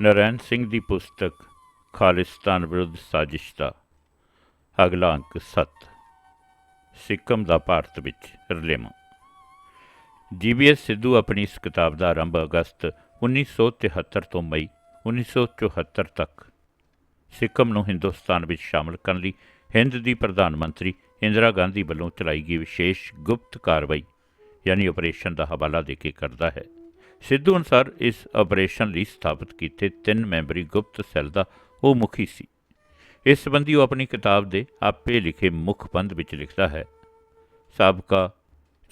ਨਰੈਣ ਸਿੰਘ ਦੀ ਪੁਸਤਕ ਖਾਲਿਸਤਾਨ ਵਿਰੁੱਧ ਸਾਜ਼ਿਸ਼ ਦਾ ਅਗਲਾ ਅੰਕ 7 ਸਿੱਕਮ ਦਾ ਭਾਰਤ ਵਿੱਚ ਰਲੇਵਾਂ। ਜੀਬੀਐਸ ਸਿੱਧੂ ਆਪਣੀ ਇਸ ਕਿਤਾਬ ਦਾ ਆਰੰਭ ਅਗਸਤ 1973 ਤੋਂ ਮਈ 1974 ਤੱਕ ਸਿੱਕਮ ਨੂੰ ਹਿੰਦੁਸਤਾਨ ਵਿੱਚ ਸ਼ਾਮਲ ਕਰਨ ਲਈ ਹਿੰਦ ਦੀ ਪ੍ਰਧਾਨ ਮੰਤਰੀ ਇੰਦਰਾ ਗਾਂਧੀ ਵੱਲੋਂ ਚਲਾਈ ਗਈ ਵਿਸ਼ੇਸ਼ ਗੁਪਤ ਕਾਰਵਾਈ, ਯਾਨੀ ਆਪਰੇਸ਼ਨ ਦਾ ਹਵਾਲਾ ਦੇ ਕੇ ਕਰਦਾ ਹੈ। ਸਿੱਧੂ ਅਨੁਸਾਰ ਇਸ ਆਪਰੇਸ਼ਨ ਲਈ ਸਥਾਪਿਤ ਕੀਤੇ ਤਿੰਨ ਮੈਂਬਰੀ ਗੁਪਤ ਸੈੱਲ ਦਾ ਉਹ ਮੁਖੀ ਸੀ। ਇਸ ਸੰਬੰਧੀ ਉਹ ਆਪਣੀ ਕਿਤਾਬ ਦੇ ਆਪੇ ਲਿਖੇ ਮੁੱਖ ਬੰਦ ਵਿੱਚ ਲਿਖਦਾ ਹੈ, ਸਾਬਕਾ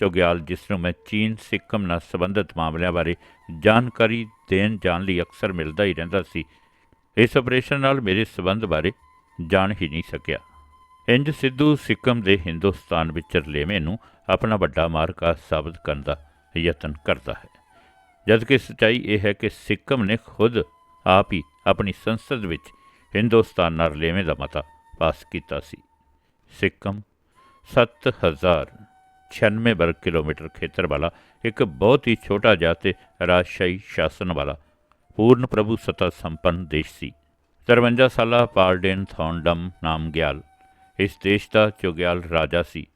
ਚੌਗਿਆਲ, ਜਿਸ ਨੂੰ ਮੈਂ ਚੀਨ ਸਿੱਕਮ ਨਾਲ ਸੰਬੰਧਿਤ ਮਾਮਲਿਆਂ ਬਾਰੇ ਜਾਣਕਾਰੀ ਦੇਣ ਜਾਣ ਲਈ ਅਕਸਰ ਮਿਲਦਾ ਹੀ ਰਹਿੰਦਾ ਸੀ, ਇਸ ਆਪਰੇਸ਼ਨ ਨਾਲ ਮੇਰੇ ਸਬੰਧ ਬਾਰੇ ਜਾਣ ਹੀ ਨਹੀਂ ਸਕਿਆ। ਇੰਜ ਸਿੱਧੂ ਸਿੱਕਮ ਦੇ ਹਿੰਦੁਸਤਾਨ ਵਿੱਚ ਰਲੇਵੇਂ ਨੂੰ ਆਪਣਾ ਵੱਡਾ ਮਾਰਕਾ ਸਾਬਤ ਕਰਨ ਦਾ ਯਤਨ ਕਰਦਾ ਹੈ। ਜਦਕਿ ਸੱਚਾਈ ਇਹ ਹੈ ਕਿ ਸਿੱਕਮ ਨੇ ਖੁਦ ਆਪ ਹੀ ਆਪਣੀ ਸੰਸਦ ਵਿੱਚ ਹਿੰਦੁਸਤਾਨ ਨਾਲ ਰਲੇਵੇਂ ਦਾ ਮਤਾ ਪਾਸ ਕੀਤਾ ਸੀ। ਸਿੱਕਮ 7096 ਵਰਗ ਕਿਲੋਮੀਟਰ ਖੇਤਰ ਵਾਲਾ ਇੱਕ ਬਹੁਤ ਹੀ ਛੋਟਾ ਜਿਹਾ ਤੇ ਰਾਜਸ਼ਾਹੀ ਸ਼ਾਸਨ ਵਾਲਾ ਪੂਰਨ ਪ੍ਰਭੂ ਸਤਾ ਸੰਪੰਨ ਦੇਸ਼ ਸੀ। 53 ਸਾਲਾ ਪਾਲਡੇਨ ਥੌਂਡਮ ਨਾਮਗਿਆਲ ਇਸ ਦੇਸ਼ ਦਾ ਚੁਗਿਆਲ ਰਾਜਾ ਸੀ।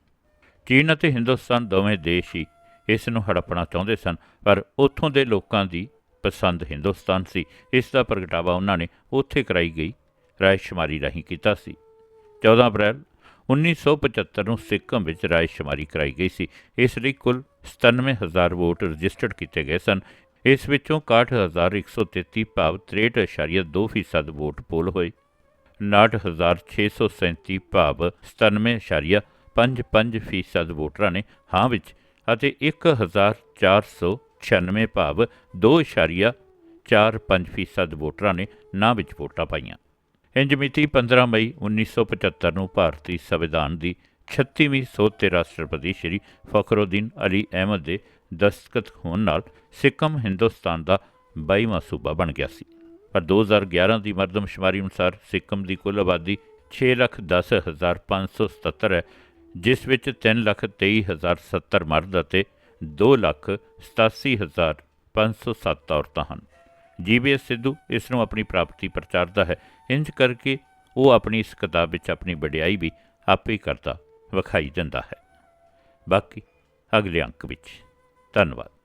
ਚੀਨ ਅਤੇ ਹਿੰਦੁਸਤਾਨ ਦੋਵੇਂ ਦੇਸ਼ ਹੀ ਇਸ ਨੂੰ ਹੜੱਪਣਾ ਚਾਹੁੰਦੇ ਸਨ, ਪਰ ਉੱਥੋਂ ਦੇ ਲੋਕਾਂ ਦੀ ਪਸੰਦ ਹਿੰਦੁਸਤਾਨ ਸੀ। ਇਸ ਦਾ ਪ੍ਰਗਟਾਵਾ ਉਹਨਾਂ ਨੇ ਉੱਥੇ ਕਰਾਈ ਗਈ, ਰਾਇਸ਼ੁਮਾਰੀ ਰਾਹੀਂ ਕੀਤਾ ਸੀ। 14 ਅਪ੍ਰੈਲ 1975 ਨੂੰ ਸਿੱਕਮ ਵਿੱਚ ਰਾਇਸ਼ੁਮਾਰੀ ਕਰਾਈ ਗਈ ਸੀ। ਇਸ ਲਈ ਕੁੱਲ 97000 ਵੋਟ ਰਜਿਸਟਰਡ ਕੀਤੇ ਗਏ ਸਨ। ਇਸ ਵਿੱਚੋਂ 61133 ਭਾਵ 63.2% ਵੋਟ ਪੋਲ ਹੋਏ। 69637 ਭਾਵ 97.55% ਵੋਟਰਾਂ ਨੇ ਹਾਂ ਵਿੱਚ ਅਤੇ 1496 ਭਾਵ 2.45% ਵੋਟਰਾਂ ਨੇ ਨਾ ਵਿੱਚ ਵੋਟਾਂ ਪਾਈਆਂ। ਇੰਜ ਮਿਤੀ 15 ਮਈ 1975 ਨੂੰ ਭਾਰਤੀ ਸੰਵਿਧਾਨ ਦੀ 36ਵੀਂ ਸੋਧ ਤੇ ਰਾਸ਼ਟਰਪਤੀ ਸ਼੍ਰੀ ਫਖਰੁਦੀਨ ਅਲੀ ਅਹਿਮਦ ਦੇ ਦਸਤਖਤ ਹੋਣ ਨਾਲ ਸਿੱਕਮ ਹਿੰਦੁਸਤਾਨ ਦਾ 22ਵਾਂ ਸੂਬਾ ਬਣ ਗਿਆ ਸੀ। ਪਰ 2011 ਦੀ ਮਰਦਮਸ਼ੁਮਾਰੀ ਅਨੁਸਾਰ ਸਿੱਕਮ ਦੀ ਕੁੱਲ ਆਬਾਦੀ 610577 ਹੈ। ਜਿਸ ਵਿੱਚ 323070 ਮਰਦ ਅਤੇ 287507 ਔਰਤਾਂ ਹਨ। ਜੀਬੀਐਸ ਸਿੱਧੂ ਇਸ ਨੂੰ ਆਪਣੀ ਪ੍ਰਾਪਤੀ ਪ੍ਰਚਾਰਦਾ ਹੈ। ਇੰਜ ਕਰਕੇ ਉਹ ਆਪਣੀ ਇਸ ਕਿਤਾਬ ਵਿੱਚ ਆਪਣੀ ਵਡਿਆਈ ਵੀ ਆਪੇ ਕਰਦਾ, ਵਿਖਾਈ ਦਿੰਦਾ ਹੈ। ਬਾਕੀ ਅਗਲੇ ਅੰਕ ਵਿੱਚ। ਧੰਨਵਾਦ।